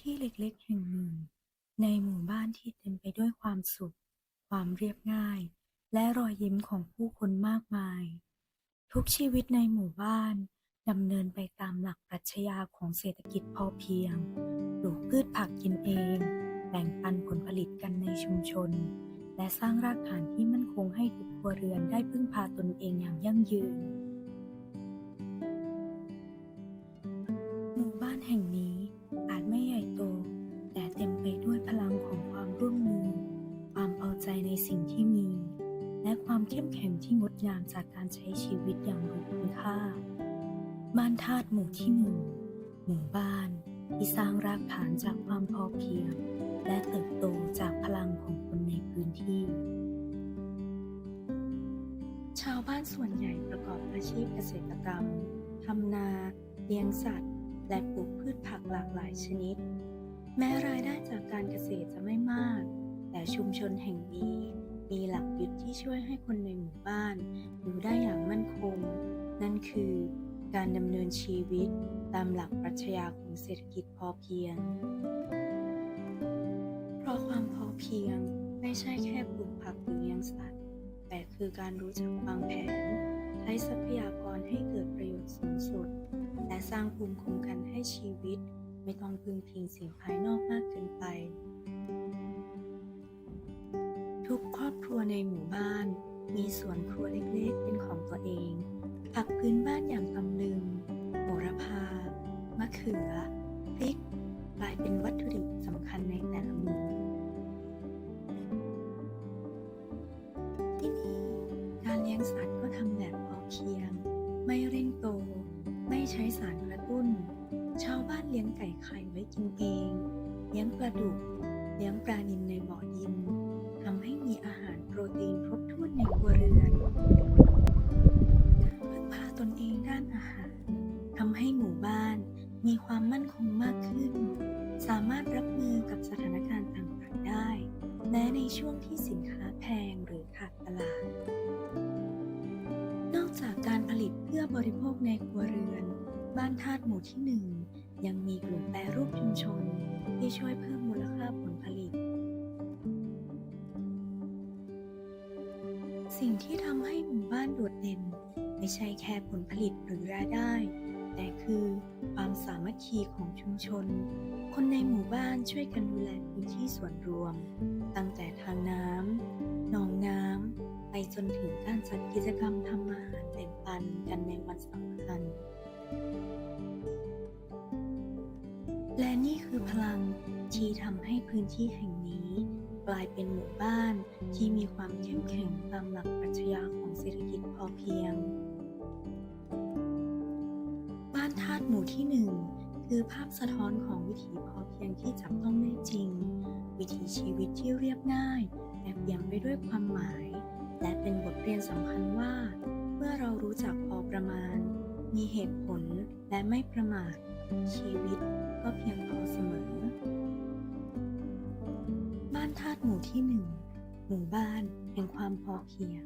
ที่เล็กๆแห่งหนึ่ง ในหมู่บ้านที่เต็มไปด้วยความสุข ความเรียบง่าย และรอยยิ้มของผู้คนมากมาย ทุกชีวิตในหมู่บ้านดำเนินไปตามหลักปรัชญาของเศรษฐกิจพอเพียง ปลูกพืชผักกินเอง แบ่งปันผลผลิตกันในชุมชน และสร้างรากฐานที่มั่นคงให้ทุกครัวเรือนได้พึ่งพาตนเองอย่างยั่งยืน หมู่บ้านแห่งนี้ อาจไม่ใหญ่โต แต่เต็มไปด้วยพลังของความร่วมมือ ความพอใจในสิ่งที่มี และความเข้มแข็งที่งดงามจากการใช้ชีวิตอย่างรู้คุณค่า บ้านธาตุหมู่ที่หนึ่งหมู่บ้านที่สร้างรากฐานจากความพอเพียง และเติบโตจากพลังของคนในพื้นที่ ชาวบ้านส่วนใหญ่ประกอบอาชีพเกษตรกรรมทำนาเลี้ยงสัตว์ และปลูกพืชผักหลากหลายชนิด แม้รายได้จากการเกษตรจะไม่มาก แต่ชุมชนแห่งนี้มีหลักยึดที่ช่วยให้คนในหมู่บ้านอยู่ได้อย่างมั่นคง นั่นคือการดำเนินชีวิตตามหลักปรัชญาของเศรษฐกิจพอเพียง เพราะความพอเพียงไม่ใช่แค่ปลูกผักหรือเลี้ยงสัตว์ แต่คือการรู้จักวางแผน ใช้ทรัพยากรให้เกิดประโยชน์สูงสุด และสร้างภูมิคุ้มกันให้ชีวิต ไม่ต้องพึ่งพิงสิ่งภายนอกมากเกินไป ทุกครอบครัวในหมู่บ้าน มีสวนครัวเล็กๆ เป็นของตัวเอง ผักพื้นบ้านอย่างตำลึงโหระพา มะเขือ พริก กลายเป็นวัตถุดิบสำคัญในแต่ละมื้อที่นี่การเลี้ยงสัตว์ก็ทำแบบ เพียง ไม่เร่งโต ไม่ใช้สารกระตุ้น ชาวบ้านเลี้ยงไก่ไข่ไว้กินเอง เลี้ยงปลาดุก เลี้ยงปลานิลในบ่อดินทำให้มีอาหารโปรตีนครบถ้วนในครัวเรือน พึ่งพาตนเองด้านอาหารทำให้หมู่บ้านมีความมั่นคงมากขึ้น สามารถรับมือกับสถานการณ์ต่างๆได้ แม้ในช่วงที่สินค้าแพงหรือขาดตลาด ลิตเพื่อบริโภคในครัวเรือน บ้านธาตุหมู่ที่หนึ่งยังมีกลุ่มแปรรูปชุมชน ที่ช่วยเพิ่มมูลค่าผลผลิต สิ่งที่ทำให้หมู่บ้านโดดเด่น ไม่ใช่แค่ผลผลิตหรือรายได้ แต่คือความสามัคคีของชุมชน คนในหมู่บ้านช่วยกันดูแลพื้นที่ส่วนรวม ตั้งแต่ทางน้ำหนองน้ำไปจนถึงการจัดกิจกรรมทำอาหาร แบ่งปันกันในวันสำคัญ และนี่คือพลังที่ทำให้พื้นที่แห่งนี้ กลายเป็นหมู่บ้านที่มีความเข้มแข็งตามหลักปรัชญาของเศรษฐกิจพอเพียง บ้านธาตุหมู่ที่หนึ่งคือภาพสะท้อนของวิถีพอเพียงที่จับต้องได้จริง วิถีชีวิตที่เรียบง่ายแต่เปี่ยมไปด้วยความหมาย และเป็นบทเรียนสำคัญว่า เมื่อเรารู้จักพอประมาณ มีเหตุผลและไม่ประมาท ชีวิตก็เพียงพอเสมอ บ้านธาตุหมู่ที่หนึ่งหมู่บ้านแห่งความพอเพียง